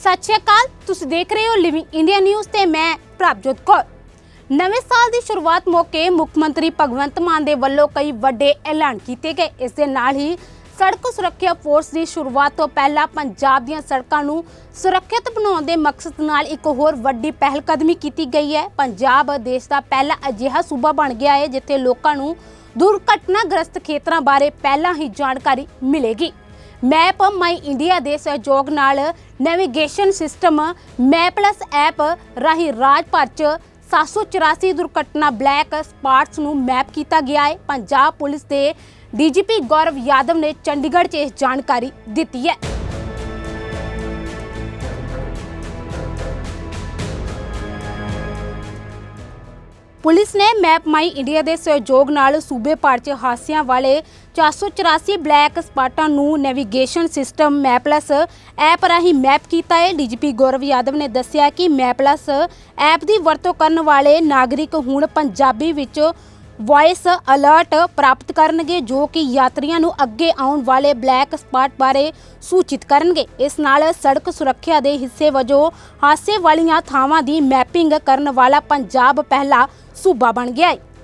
ਸਤਿ ਸ਼੍ਰੀ ਅਕਾਲ, ਤੁਸੀਂ ਦੇਖ ਰਹੇ ਹੋ ਲਿਵਿੰਗ ਇੰਡੀਆ ਨਿਊਜ਼ ਤੇ ਮੈਂ ਪ੍ਰਭਜੋਤ ਕੌਰ। ਨਵੇਂ ਸਾਲ ਦੀ ਸ਼ੁਰੂਆਤ ਮੌਕੇ ਮੁੱਖ ਮੰਤਰੀ ਭਗਵੰਤ ਮਾਨ ਦੇ ਵੱਲੋਂ ਕਈ ਵੱਡੇ ਐਲਾਨ ਕੀਤੇ ਗਏ। ਇਸ ਦੇ ਨਾਲ ਹੀ ਸੜਕ ਸੁਰੱਖਿਆ ਫੋਰਸ ਦੀ ਸ਼ੁਰੂਆਤ ਤੋਂ ਪਹਿਲਾਂ ਪੰਜਾਬ ਦੀਆਂ ਸੜਕਾਂ ਨੂੰ ਸੁਰੱਖਿਅਤ ਬਣਾਉਣ ਦੇ ਮਕਸਦ ਨਾਲ ਇੱਕ ਹੋਰ ਵੱਡੀ ਪਹਿਲਕਦਮੀ ਕੀਤੀ ਗਈ ਹੈ। ਪੰਜਾਬ ਦੇਸ਼ ਦਾ ਪਹਿਲਾ ਅਜਿਹਾ ਸੂਬਾ ਬਣ ਗਿਆ ਹੈ, ਜਿੱਥੇ ਲੋਕਾਂ ਨੂੰ ਦੁਰਘਟਨਾਗ੍ਰਸਤ ਖੇਤਰਾਂ ਬਾਰੇ ਪਹਿਲਾਂ ਹੀ ਜਾਣਕਾਰੀ ਮਿਲੇਗੀ। ਮੈਪ ਮਾਈ ਇੰਡੀਆ ਦੇ ਸਹਿਯੋਗ ਨਾਲ ਨੈਵੀਗੇਸ਼ਨ ਸਿਸਟਮ ਮੈਪਲਸ ਐਪ ਰਾਹੀਂ ਰਾਜ ਭਰ ਚ 784 ਦੁਰਘਟਨਾ ਬਲੈਕ ਸਪਾਟਸ ਨੂੰ ਮੈਪ ਕੀਤਾ ਗਿਆ ਹੈ। ਪੰਜਾਬ ਪੁਲਿਸ ਦੇ ਡੀਜੀਪੀ ਗੌਰਵ ਯਾਦਵ ਨੇ ਚੰਡੀਗੜ੍ਹ 'ਚ ਇਹ ਜਾਣਕਾਰੀ ਦਿੱਤੀ ਹੈ। ਪੁਲਿਸ ਨੇ ਮੈਪ ਮਾਈ ਇੰਡੀਆ ਦੇ ਸਹਿਯੋਗ ਨਾਲ ਸੂਬੇ ਭਰ 'ਚ ਹਾਸਿਆਂ ਵਾਲੇ 484 ਬਲੈਕ ਸਪਾਟਾਂ ਨੂੰ ਨੈਵੀਗੇਸ਼ਨ ਸਿਸਟਮ ਮੈਪਲਸ ਐਪ ਰਾਹੀਂ ਮੈਪ ਕੀਤਾ ਹੈ। ਡੀਜੀਪੀ ਗੌਰਵ ਯਾਦਵ ਨੇ ਦੱਸਿਆ ਕਿ ਮੈਪਲਸ ਐਪ ਦੀ ਵਰਤੋਂ ਕਰਨ ਵਾਲੇ ਨਾਗਰਿਕ ਹੁਣ ਪੰਜਾਬੀ ਵਿੱਚ ਵੌਇਸ ਅਲਰਟ ਪ੍ਰਾਪਤ ਕਰਨਗੇ ਜੋ ਕਿ ਯਾਤਰੀਆਂ ਨੂੰ ਅੱਗੇ ਆਉਣ ਵਾਲੇ ਬਲੈਕ ਸਪਾਟ ਬਾਰੇ ਸੂਚਿਤ ਕਰਨਗੇ। ਇਸ ਨਾਲ ਸੜਕ ਸੁਰੱਖਿਆ ਦੇ ਹਿੱਸੇ ਵਜੋਂ ਹਾਸੇ ਵਾਲੀਆਂ ਥਾਵਾਂ ਦੀ ਮੈਪਿੰਗ ਕਰਨ ਵਾਲਾ ਪੰਜਾਬ ਪਹਿਲਾ ਸੂਬਾ ਬਣ ਗਿਆ ਹੈ।